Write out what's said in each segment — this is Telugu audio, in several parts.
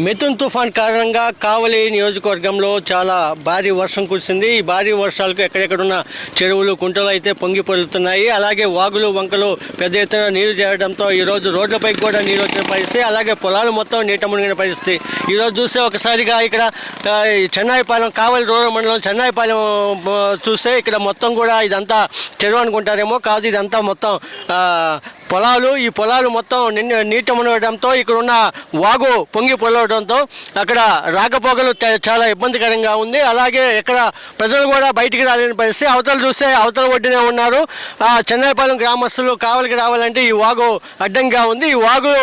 మిథున్ తుఫాన్ కారణంగా కావలి నియోజకవర్గంలో చాలా భారీ వర్షం కురిసింది. ఈ భారీ వర్షాలకు ఎక్కడెక్కడున్న చెరువులు కుంటలు అయితే పొంగి పొరులుతున్నాయి. అలాగే వాగులు వంకలు పెద్ద ఎత్తున నీరు చేరడంతో ఈరోజు రోడ్లపైకి కూడా నీరు వచ్చిన పరిస్థితి. అలాగే పొలాలు మొత్తం నీట మునిగిన పరిస్థితి. ఈరోజు చూస్తే ఒకసారిగా ఇక్కడ చెన్నాయిపాలెం కావలి రూరల్ మండలం చెన్నాయిపాలెం చూస్తే ఇక్కడ మొత్తం కూడా ఇదంతా చెరువు అనుకుంటారేమో. కాదు ఇదంతా మొత్తం పొలాలు ఈ పొలాలు మొత్తం నిన్న నీట మునగడంతో ఇక్కడ ఉన్న వాగు పొంగి పొలవడంతో అక్కడ రాకపోకలు చాలా ఇబ్బందికరంగా ఉంది. అలాగే ఇక్కడ ప్రజలు కూడా బయటికి రాలేని పరిస్థితి. అవతల చూస్తే అవతల ఒడ్డునే ఉన్నారు. చెన్నైపాలెం గ్రామస్తులు కావలికి రావాలంటే ఈ వాగు అడ్డంగా ఉంది. ఈ వాగు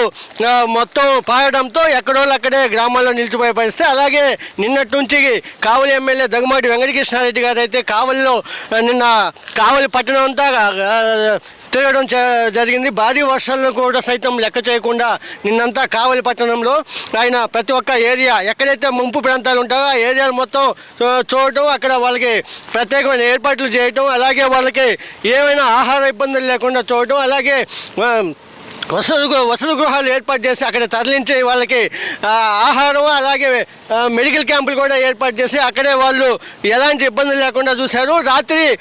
మొత్తం పారడంతో ఎక్కడోళ్ళు అక్కడే గ్రామాల్లో నిలిచిపోయే పరిస్థితి. అలాగే నిన్నటి నుంచి కావలి ఎమ్మెల్యే దగ్గమాటి వెంకటకృష్ణారెడ్డి గారు అయితే కావలిలో నిన్న కావలి పట్టణం అంతా తిరగడం జ- జరిగింది. భారీ వర్షాలను కూడా సైతం లెక్క చేయకుండా నిన్నంతా కావలి పట్టణంలో ఆయన ప్రతి ఒక్క ఏరియా ఎక్కడైతే ముంపు ప్రాంతాలు ఉంటాయో ఆ ఏరియాలు మొత్తం చూ- చూడటం అక్కడ వాళ్ళకి ప్రత్యేకమైన ఏర్పాట్లు చేయటం అలాగే వాళ్ళకి ఏమైనా ఆహార ఇబ్బందులు లేకుండా చూడటం అలాగే వసతి వసతి గృహాలు ఏర్పాటు చేసి అక్కడ తరలించి వాళ్ళకి ఆహారం అలాగే మెడికల్ క్యాంపులు కూడా ఏర్పాటు చేసి అక్కడే వాళ్ళు ఎలాంటి ఇబ్బందులు లేకుండా చూశారు. రాత్రి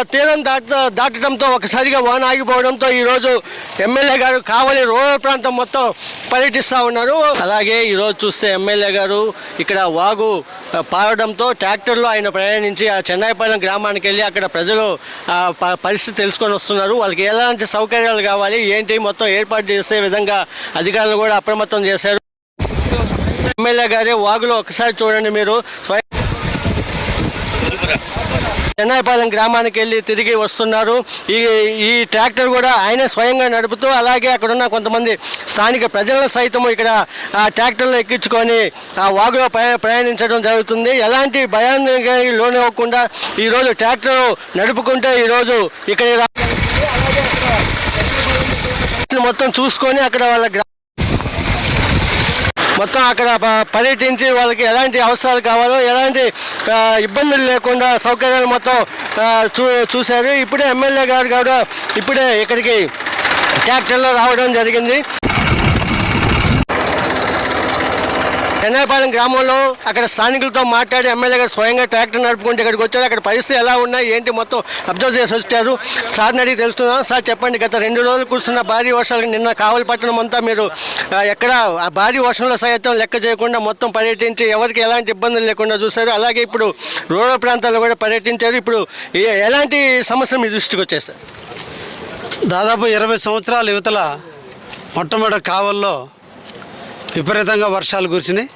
తీరం దాట దాటడంతో ఒకసారిగా వాన ఆగిపోవడంతో ఈరోజు ఎమ్మెల్యే గారు కావలి రూరల్ ప్రాంతం మొత్తం పర్యటిస్తూ ఉన్నారు. అలాగే ఈరోజు చూస్తే ఎమ్మెల్యే గారు ఇక్కడ వాగు పారడంతో ట్రాక్టర్లో ఆయన ప్రయాణించి ఆ చెన్నైపాలెం గ్రామానికి వెళ్ళి అక్కడ ప్రజలు ప- పరిస్థితి తెలుసుకొని వస్తున్నారు. వాళ్ళకి ఎలాంటి సౌకర్యాలు కావాలి? ఏంటి? మొత్తం ఏర్పాటు చేసే విధంగా అధికారులు కూడా అప్రమత్తం చేశారు. ఎమ్మెల్యే గారే వాగులో ఒకసారి చూడండి మీరు. స్వయం చెన్నైపాలెం గ్రామానికి వెళ్ళి తిరిగి వస్తున్నారు. ఈ ఈ ట్రాక్టర్ కూడా ఆయనే స్వయంగా నడుపుతూ అలాగే అక్కడున్న కొంతమంది స్థానిక ప్రజలను సైతం ఇక్కడ ఆ ట్రాక్టర్లో ఎక్కించుకొని ఆ వాగులో ప్రయాణించడం జరుగుతుంది. ఎలాంటి భయానికి లోనివ్వకుండా ఈరోజు ట్రాక్టర్ నడుపుకుంటే ఈరోజు ఇక్కడ ఈ మొత్తం చూసుకొని అక్కడ వాళ్ళ మొత్తం అక్కడ పర్యటించి వాళ్ళకి ఎలాంటి అవసరాలు కావాలో ఎలాంటి ఇబ్బందులు లేకుండా సౌకర్యాలు మొత్తం చూ చూశారు. ఇప్పుడే ఎమ్మెల్యే గారు కూడా ఇప్పుడే ఇక్కడికి క్యాపిటల్లో రావడం జరిగింది. చెన్నైపాలెం గ్రామంలో అక్కడ స్థానికులతో మాట్లాడి ఎమ్మెల్యే గారు స్వయంగా ట్రాక్టర్ నడుపుకుంటే ఇక్కడికి వచ్చారు. అక్కడ పరిస్థితి ఎలా ఉన్నాయి? ఏంటి మొత్తం? అబ్జర్వ్ చేసి వచ్చారు. సార్ని అడిగి తెలుస్తున్నాం సార్ చెప్పండి. గత రెండు రోజులు కురుస్తున్న భారీ వర్షాలకు నిన్న కావలిపట్టణం అంతా మీరు ఎక్కడ ఆ భారీ వర్షంలో సైతం లెక్క చేయకుండా మొత్తం పర్యటించి ఎవరికి ఎలాంటి ఇబ్బందులు లేకుండా చూశారు. అలాగే ఇప్పుడు రూరల్ ప్రాంతాల్లో కూడా పర్యటించారు. ఇప్పుడు ఏ- ఎలాంటి సమస్యలు మీ దృష్టికి వచ్చాయి సార్? దాదాపు ఇరవై సంవత్సరాల యువతల మొట్టమొదటి కావల్లో విపరీతంగా వర్షాలు కురిసినాయి.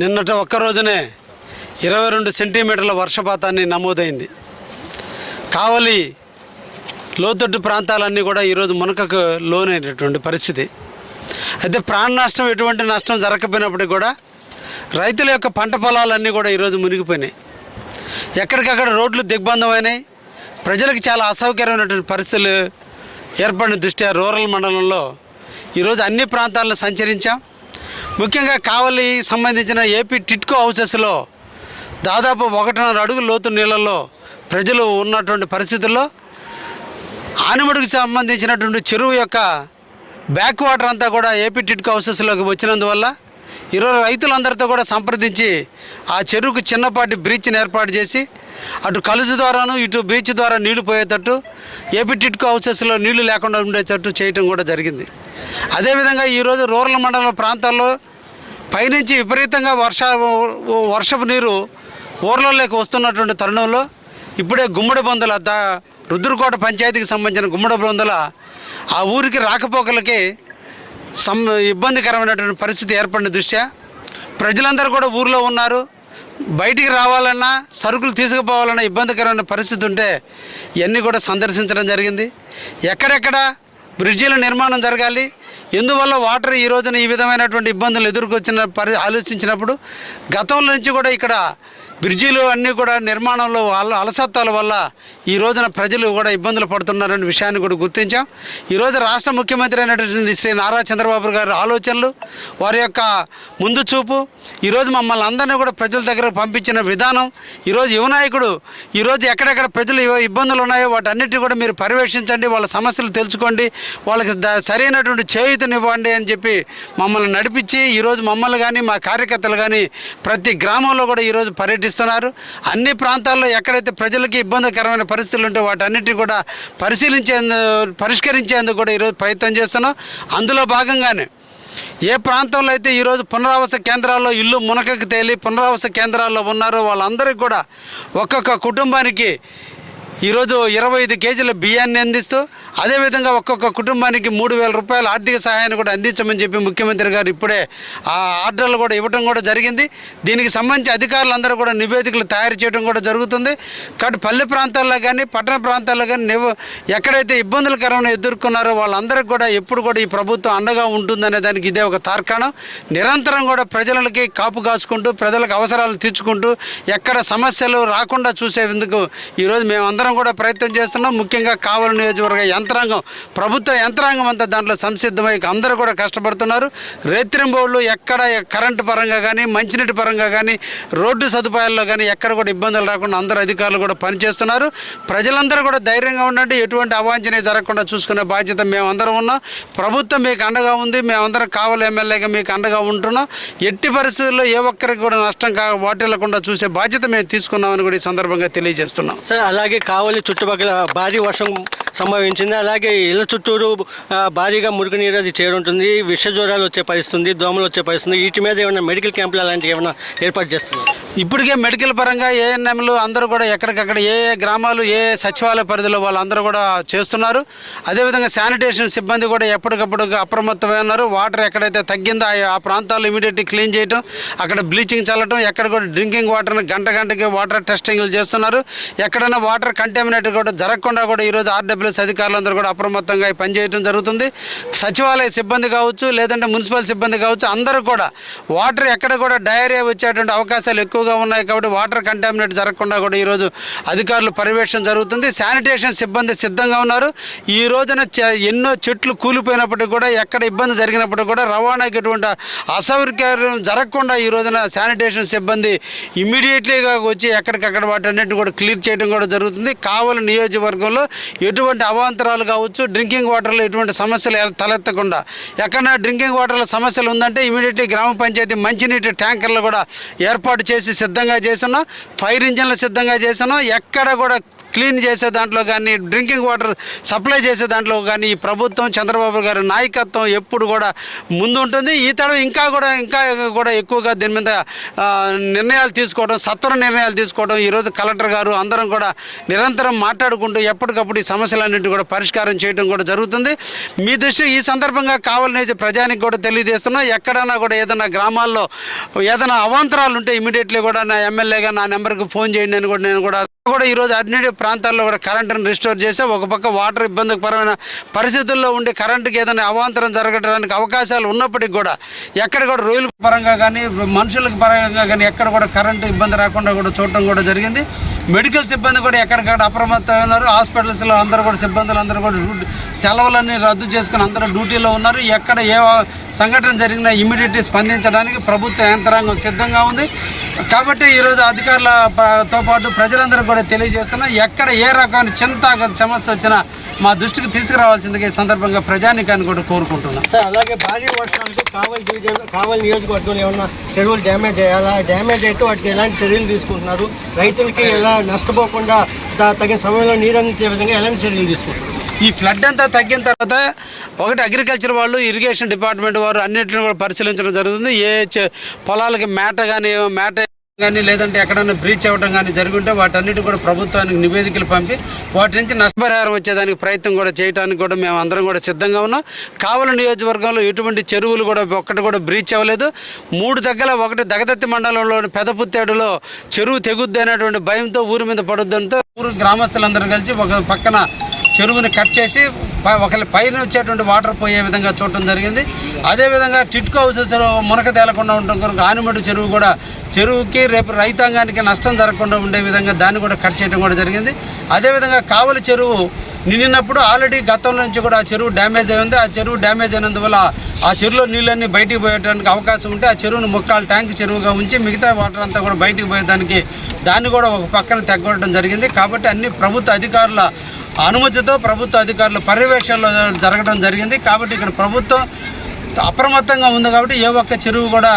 నిన్నటి ఒక్క రోజునే ఇరవై రెండు సెంటీమీటర్ల వర్షపాతాన్ని నమోదైంది. కావలి లోతట్టు ప్రాంతాలన్నీ కూడా ఈరోజు మునకకు లోనైనటువంటి పరిస్థితి. అయితే ప్రాణ నష్టం ఎటువంటి నష్టం జరగకపోయినప్పటికీ కూడా రైతుల యొక్క పంట పొలాలన్నీ కూడా ఈరోజు మునిగిపోయినాయి. ఎక్కడికక్కడ రోడ్లు దిగ్బంధమైనాయి. ప్రజలకు చాలా అసౌకర్యమైనటువంటి పరిస్థితులు ఏర్పడిన దృష్ట్యా రూరల్ మండలంలో ఈరోజు అన్ని ప్రాంతాలను సంచరించాం. ముఖ్యంగా కావలి సంబంధించిన ఏపీ టిట్కో హౌసెస్లో దాదాపు ఒకటిన్నర అడుగు లోతు నీళ్ళల్లో ప్రజలు ఉన్నటువంటి పరిస్థితుల్లో ఆనిముడికి సంబంధించినటువంటి చెరువు యొక్క బ్యాక్ వాటర్ అంతా కూడా ఏపీ టిట్కో హౌసెస్లోకి వచ్చినందువల్ల ఈరోజు రైతులందరితో కూడా సంప్రదించి ఆ చెరువుకు చిన్నపాటి బ్రీచ్ని ఏర్పాటు చేసి అటు కలుజు ద్వారాను ఇటు బీచ్ ద్వారా నీళ్ళు పోయేటట్టు ఏపీ టిట్కో హౌసెస్లో నీళ్ళు లేకుండా ఉండేటట్టు చేయటం కూడా జరిగింది. అదేవిధంగా ఈరోజు రూరల్ మండల ప్రాంతాల్లో పైనుంచి విపరీతంగా వర్ష వర్షపు నీరు ఊర్లలోకి వస్తున్నటువంటి తరుణంలో ఇప్పుడే గుమ్మడి బొందల దా రుద్రకోట పంచాయతీకి సంబంధించిన గుమ్మడి బొందల ఆ ఊరికి రాకపోకలకి సం ఇబ్బందికరమైనటువంటి పరిస్థితి ఏర్పడిన దృష్ట్యా ప్రజలందరూ కూడా ఊర్లో ఉన్నారు. బయటికి రావాలన్నా సరుకులు తీసుకుపోవాలన్నా ఇబ్బందికరమైన పరిస్థితి ఉంటే ఇవన్నీ కూడా సందర్శించడం జరిగింది. ఎక్కడెక్కడ బ్రిడ్జీల నిర్మాణం జరగాలి. ఎందువల్ల వాటర్ ఈ రోజున ఈ విధమైనటువంటి ఇబ్బందులు ఎదుర్కొచ్చిన పరి ఆలోచించినప్పుడు గతంలో నుంచి కూడా ఇక్కడ బ్రిడ్జీలు అన్నీ కూడా నిర్మాణంలో వాళ్ళ అలసత్వాల వల్ల ఈ రోజున ప్రజలు కూడా ఇబ్బందులు పడుతున్నారనే విషయాన్ని కూడా గుర్తించాం. ఈరోజు రాష్ట్ర ముఖ్యమంత్రి అయినటువంటి శ్రీ నారా చంద్రబాబు గారి ఆలోచనలు వారి యొక్క ముందు చూపు ఈరోజు మమ్మల్ని అందరినీ కూడా ప్రజల దగ్గర పంపించిన విధానం ఈరోజు యువనాయకుడు ఈరోజు ఎక్కడెక్కడ ప్రజలు ఇబ్బందులు ఉన్నాయో వాటన్నిటిని కూడా మీరు పర్యవేక్షించండి వాళ్ళ సమస్యలు తెలుసుకోండి వాళ్ళకి సరైనటువంటి చేయూతనివ్వండి అని చెప్పి మమ్మల్ని నడిపించి ఈరోజు మమ్మల్ని కానీ మా కార్యకర్తలు కానీ ప్రతి గ్రామంలో కూడా ఈరోజు ఇస్తున్నారు అన్ని ప్రాంతాల్లో ఎక్కడైతే ప్రజలకి ఇబ్బందికరమైన పరిస్థితులు ఉంటే వాటన్నిటిని కూడా పరిశీలించేందు పరిష్కరించేందుకు కూడా ఈరోజు ప్రయత్నం చేస్తున్నాం. అందులో భాగంగానే ఏ ప్రాంతంలో అయితే ఈరోజు పునరావాస కేంద్రాల్లో ఇల్లు మునకకు తేలి పునరావాస కేంద్రాల్లో ఉన్నారో వాళ్ళందరికీ కూడా ఒక్కొక్క కుటుంబానికి ఈరోజు ఇరవై ఐదు కేజీల బియ్యాన్ని అందిస్తూ అదేవిధంగా ఒక్కొక్క కుటుంబానికి మూడు వేల రూపాయల ఆర్థిక సహాయాన్ని కూడా అందించమని చెప్పి ముఖ్యమంత్రి గారు ఇప్పుడే ఆ ఆర్డర్లు కూడా ఇవ్వడం కూడా జరిగింది. దీనికి సంబంధించి అధికారులందరూ కూడా నివేదికలు తయారు చేయడం కూడా జరుగుతుంది. కాబట్టి పల్లె ప్రాంతాల్లో కానీ పట్టణ ప్రాంతాల్లో కానీ ఎక్కడైతే ఇబ్బందులకరమైన ఎదుర్కొన్నారో వాళ్ళందరికీ కూడా ఎప్పుడు కూడా ఈ ప్రభుత్వం అండగా ఉంటుందనే దానికి ఇదే ఒక తార్కాణం. నిరంతరం కూడా ప్రజలకి కాపు కాసుకుంటూ ప్రజలకు అవసరాలు తీర్చుకుంటూ ఎక్కడ సమస్యలు రాకుండా చూసేందుకు ఈరోజు మేమందరం కూడా ప్రయత్నం చేస్తున్నాం. ముఖ్యంగా కావలి నియోజకవర్గ యంత్రాంగం ప్రభుత్వ యంత్రాంగం అంతా దాంట్లో సంసిద్ధమై అందరూ కూడా కష్టపడుతున్నారు. రేత్రింబోళ్ళు ఎక్కడ కరెంటు పరంగా కానీ మంచినీటి పరంగా కానీ రోడ్డు సదుపాయాల్లో కానీ ఎక్కడ కూడా ఇబ్బందులు రాకుండా అందరు అధికారులు కూడా పనిచేస్తున్నారు. ప్రజలందరూ కూడా ధైర్యంగా ఉండండి. ఎటువంటి అవాంఛనీయ జరగకుండా చూసుకునే బాధ్యత మేమందరం ఉన్నాం. ప్రభుత్వం మీకు అండగా ఉంది. మేమందరం కావాలి ఎమ్మెల్యేగా మీకు అండగా ఉంటున్నాం. ఎట్టి పరిస్థితుల్లో ఏ ఒక్కరికి కూడా నష్టం కా వాటిల్లకుండా చూసే బాధ్యత మేము తీసుకున్నామని కూడా ఈ సందర్భంగా తెలియజేస్తున్నాం. సార్ అలాగే కావలి చుట్టుపక్కల భారీ వర్షం సంభవించింది. అలాగే ఇళ్ళ చుట్టూరు భారీగా మురికి మురుగునీరు అది చేరుంటుంది. విష జ్వరాలు వచ్చే పరిస్థితుంది దోమలు వచ్చే పరిస్థితుంది. వీటి మీద ఏమైనా మెడికల్ క్యాంపులు అలాంటివి ఏమైనా ఏర్పాటు చేస్తున్నారు? ఇప్పటికే మెడికల్ పరంగా ఏఎన్ఎంలు అందరూ కూడా ఎక్కడికక్కడ ఏ ఏ గ్రామాలు ఏ సచివాలయ పరిధిలో వాళ్ళందరూ కూడా చేస్తున్నారు. అదేవిధంగా శానిటేషన్ సిబ్బంది కూడా ఎప్పటికప్పుడు అప్రమత్తమై ఉన్నారు. వాటర్ ఎక్కడైతే తగ్గిందో ఆ- ప్రాంతాలు ఇమీడియట్లీ క్లీన్ చేయటం అక్కడ బ్లీచింగ్ చల్లటం ఎక్కడ కూడా డ్రింకింగ్ వాటర్ని గంట గంటకి వాటర్ టెస్టింగ్లు చేస్తున్నారు. ఎక్కడైనా వాటర్ కంటామినేట్ కూడా జరగకుండా కూడా ఈరోజు ఆర్డబ్ల్యూఎస్ అధికారులందరూ కూడా అప్రమత్తంగా పనిచేయడం జరుగుతుంది. సచివాలయ సిబ్బంది కావచ్చు లేదంటే మున్సిపల్ సిబ్బంది కావచ్చు అందరూ కూడా వాటర్ ఎక్కడ కూడా డయేరియా వచ్చేటువంటి అవకాశాలు ఎక్కువగా ఉన్నాయి కాబట్టి వాటర్ కంటామినేట్ జరగకుండా కూడా ఈరోజు అధికారులు పర్యవేక్షణ జరుగుతుంది. శానిటేషన్ సిబ్బంది సిద్ధంగా ఉన్నారు. ఈ రోజున ఎన్నో చెట్లు కూలిపోయినప్పటికీ కూడా ఎక్కడ ఇబ్బంది జరిగినప్పుడు కూడా రవాణాకి ఎటువంటి అసౌకర్యం జరగకుండా ఈ రోజున శానిటేషన్ సిబ్బంది ఇమ్మీడియట్లీగా వచ్చి ఎక్కడికక్కడ వాటి వాటన్నిటిని కూడా క్లియర్ చేయడం కూడా జరుగుతుంది. కావలి నియోజకవర్గంలో ఎటువంటి అవాంతరాలు కావచ్చు డ్రింకింగ్ వాటర్లో ఎటువంటి సమస్యలు తలెత్తకుండా. ఎక్కడైనా డ్రింకింగ్ వాటర్ల సమస్యలు ఉందంటే ఇమీడియట్లీ గ్రామ పంచాయతీ మంచినీటి ట్యాంకర్లు కూడా ఏర్పాటు చేసి సిద్ధంగా చేస్తున్నాం ఫైర్ ఇంజన్లు సిద్ధంగా చేస్తున్నాం ఎక్కడ కూడా క్లీన్ చేసే దాంట్లో కానీ డ్రింకింగ్ వాటర్ సప్లై చేసే దాంట్లో కానీ ఈ ప్రభుత్వం చంద్రబాబు గారి నాయకత్వం ఎప్పుడు కూడా ముందు ఉంటుంది ఈ తరం ఇంకా కూడా ఇంకా కూడా ఎక్కువగా దీని మీద నిర్ణయాలు తీసుకోవడం సత్వర నిర్ణయాలు తీసుకోవడం ఈరోజు కలెక్టర్ గారు అందరం కూడా నిరంతరం మాట్లాడుకుంటూ ఎప్పటికప్పుడు ఈ సమస్యలన్నింటి కూడా పరిష్కారం చేయడం కూడా జరుగుతుంది. మీ దృష్టి ఈ సందర్భంగా కావాలనేది ప్రజానికి కూడా తెలియజేస్తున్నాం. ఎక్కడైనా కూడా ఏదైనా గ్రామాల్లో ఏదైనా అవాంతరాలు ఉంటే ఇమీడియట్లీ కూడా నా ఎమ్మెల్యేగా నా నెంబర్కి ఫోన్ చేయండి అని కూడా నేను కూడా కూడా ఈరోజు అన్ని ప్రాంతాల్లో కూడా కరెంటును రిస్టోర్ చేసి ఒక పక్క వాటర్ ఇబ్బందికరమైన పరిస్థితుల్లో ఉండి కరెంటుకి ఏదైనా అవాంతరం జరగడానికి అవకాశాలు ఉన్నప్పటికీ కూడా ఎక్కడ కూడా రొయ్యల పరంగా కానీ మనుషులకు పరంగా కానీ ఎక్కడ కూడా కరెంటు ఇబ్బంది రాకుండా కూడా చూడటం కూడా జరిగింది. మెడికల్ సిబ్బంది కూడా ఎక్కడికక్కడ అప్రమత్తమై ఉన్నారు. హాస్పిటల్స్లో అందరూ కూడా సిబ్బందులు అందరూ కూడా డ్యూటీ సెలవులన్నీ రద్దు చేసుకుని అందరూ డ్యూటీలో ఉన్నారు. ఎక్కడ ఏ సంఘటన జరిగినా ఇమీడియట్లీ స్పందించడానికి ప్రభుత్వ యంత్రాంగం సిద్ధంగా ఉంది. కాబట్టి ఈరోజు అధికారులతో పాటు ప్రజలందరూ కూడా తెలియజేస్తున్నాం ఎక్కడ ఏ రకమైన చింత సమస్య వచ్చినా మా దృష్టికి తీసుకురావాల్సిందిగా ఈ సందర్భంగా ప్రజానికాన్ని కూడా కోరుకుంటున్నాం. సార్ అలాగే భారీ వర్షాలకు కావలి డివిజన్ కావలి నియోజకవర్గంలో ఏమన్నా చెరువులు డ్యామేజ్ అయ్యాలా? డ్యామేజ్ అయితే వాటికి ఎలాంటి చర్యలు తీసుకుంటున్నారు? రైతులకి ఎలా నష్టపోకుండా తగిన సమయంలో నీరు అందించే విధంగా ఎలాంటి చర్యలు తీసుకుంటున్నారు? ఈ ఫ్లడ్ అంతా తగ్గిన తర్వాత ఒకటి అగ్రికల్చర్ వాళ్ళు ఇరిగేషన్ డిపార్ట్మెంట్ వారు అన్నిటిని కూడా పరిశీలించడం జరుగుతుంది. ఏ పొలాలకి మేట కానీ మేట కానీ లేదంటే ఎక్కడైనా బ్రీచ్ అవ్వడం కానీ జరుగుంటే వాటన్నిటి కూడా ప్రభుత్వానికి నివేదికలు పంపి వాటి నుంచి నష్టపరిహారం వచ్చేదానికి ప్రయత్నం కూడా చేయడానికి కూడా మేము అందరం కూడా సిద్ధంగా ఉన్నాం. కావలి నియోజకవర్గంలో ఎటువంటి చెరువులు కూడా ఒక్కటి కూడా బ్రీచ్ అవ్వలేదు. మూడు దగ్గర ఒకటి దగదత్తి మండలంలోని పెదపుత్తేడులో చెరువు తెగుద్ది అనేటువంటి భయంతో ఊరి మీద పడుద్దంతో ఊరు గ్రామస్తులందరూ కలిసి ఒక పక్కన చెరువుని కట్ చేసి ఒకరి పైన వచ్చేటువంటి వాటర్ పోయే విధంగా చూడటం జరిగింది. అదేవిధంగా టిట్కో హౌసెస్ మునక తేలకుండా ఉండటం కొరకు ఆనిమడు చెరువు కూడా చెరువుకి రేపు రైతాంగానికి నష్టం జరగకుండా ఉండే విధంగా దాన్ని కూడా కట్ చేయడం కూడా జరిగింది. అదేవిధంగా కావలి చెరువు నిన్నప్పుడు ఆల్రెడీ గతంలో నుంచి కూడా ఆ చెరువు డ్యామేజ్ అయి ఉంది. ఆ చెరువు డ్యామేజ్ అయినందువల్ల ఆ చెరువులో నీళ్ళన్నీ బయటికి పోయడానికి అవకాశం ఉంటే ఆ చెరువును ముక్కాలు ట్యాంక్ చెరువుగా ఉంచి మిగతా వాటర్ అంతా కూడా బయటికి పోయేదానికి దాన్ని కూడా ఒక పక్కన తెగ్గొట్టడం జరిగింది. కాబట్టి అన్ని ప్రభుత్వ అధికారుల అనుమతితో ప్రభుత్వ అధికారుల పర్యవేక్షణలో జరగడం జరిగింది. కాబట్టి ఇక్కడ ప్రభుత్వం అప్రమత్తంగా ఉంది కాబట్టి ఏ ఒక్క చెరువు కూడా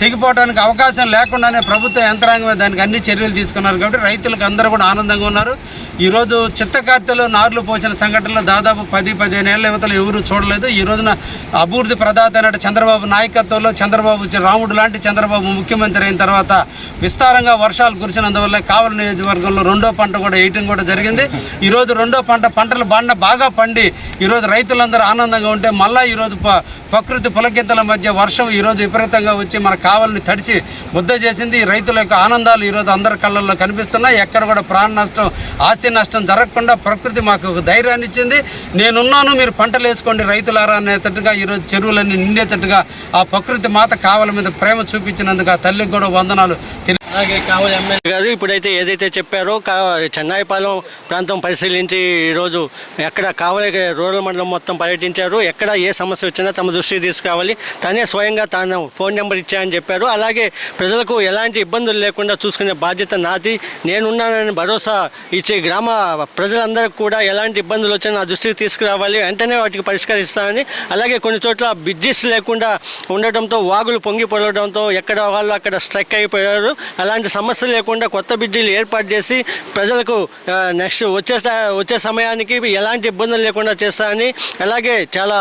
తెగిపోవడానికి అవకాశం లేకుండానే ప్రభుత్వ యంత్రాంగమే దానికి అన్ని చర్యలు తీసుకున్నారు కాబట్టి రైతులకు అందరూ కూడా ఆనందంగా ఉన్నారు. ఈరోజు చిత్తకార్తెలో నార్లు పోసిన సంఘటనలో దాదాపు పది పదిహేను ఏళ్ళ యువతలు ఎవరు చూడలేదు. ఈ రోజున అభివృద్ధి ప్రదాత అయినట్టు చంద్రబాబు నాయకత్వంలో చంద్రబాబు రాముడు లాంటి చంద్రబాబు ముఖ్యమంత్రి అయిన తర్వాత విస్తారంగా వర్షాలు కురిసినందువల్ల కావలి నియోజకవర్గంలో రెండో పంట కూడా వేయటం కూడా జరిగింది. ఈరోజు రెండో పంట పంటలు బాండ బాగా పండి ఈరోజు రైతులందరూ ఆనందంగా ఉంటే మళ్ళీ ఈరోజు ప- ప్రకృతి పులకింతల మధ్య వర్షం ఈరోజు విపరీతంగా వచ్చి మన కావలిని తడిచి ముద్ద చేసింది. రైతుల యొక్క ఆనందాలు ఈరోజు అందరి కళ్ళల్లో కనిపిస్తున్నాయి. ఎక్కడ కూడా ప్రాణ నష్టం ఆస్తి నష్టం జరగకుండా ప్రకృతి మాకు ఒక ధైర్యాన్ని ఇచ్చింది. నేనున్నాను మీరు పంటలు వేసుకోండి రైతులారా అనేటట్టుగా ఈరోజు చెరువులన్నీ నిండేటట్టుగా ఆ ప్రకృతి మాత కావల మీద ప్రేమ చూపించినందుకు ఆ తల్లికి కూడా వందనాలు. ఎమ్మెల్యే గారు ఇప్పుడైతే ఏదైతే చెప్పారో కా చెన్నాయిపాలెం ప్రాంతం పరిశీలించి ఈరోజు ఎక్కడ కావలి రూరల్ మండలం మొత్తం పర్యటించారు ఎక్కడ ఏ సమస్య వచ్చినా తమ దృష్టికి తీసుకురావాలి. తనే స్వయంగా తాను ఫోన్ నెంబర్ ఇచ్చాయని చెప్పారు. అలాగే ప్రజలకు ఎలాంటి ఇబ్బందులు లేకుండా చూసుకునే బాధ్యత నాది. నేనున్నానని భరోసా ఇచ్చే గ్రామ ప్రజలందరికీ కూడా ఎలాంటి ఇబ్బందులు వచ్చినా నా దృష్టికి తీసుకురావాలి. వెంటనే వాటికి పరిష్కరిస్తానని అలాగే కొన్ని చోట్ల బ్రిడ్జెస్ లేకుండా ఉండటంతో వాగులు పొంగి ఎక్కడ వాళ్ళు అక్కడ స్ట్రక్ అయిపోయారు. అలాంటి సమస్య లేకుండా కొత్త బ్రిడ్జిలు ఏర్పాటు చేసి ప్రజలకు నెక్స్ట్ వచ్చే వచ్చే సమయానికి ఎలాంటి ఇబ్బందులు లేకుండా చేస్తానని అలాగే చాలా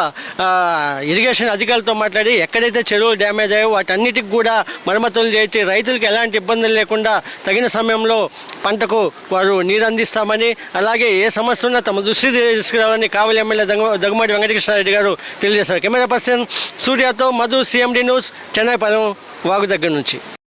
ఇరిగేషన్ అధికారులతో మాట్లాడి ఎక్కడైతే చెరువులు డ్యామేజ్ అయ్యో వాటన్నిటికి కూడా మరమ్మతులు చేసి రైతులకు ఎలాంటి ఇబ్బందులు లేకుండా తగిన సమయంలో పంటకు వారు నీరు అందిస్తామని అలాగే ఏ సమస్య ఉన్నా తమ దృష్టి తీసుకురావాలని కావలి ఎమ్మెల్యే దగ్గ దగ్గుమాటి వెంకటకృష్ణారెడ్డి గారు తెలియజేశారు. కెమెరా పర్సన్ సూర్యతో మధు సిఎండి న్యూస్ చెన్నైపాలెం వాగు దగ్గర నుంచి.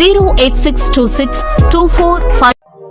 zero eight six two six two four five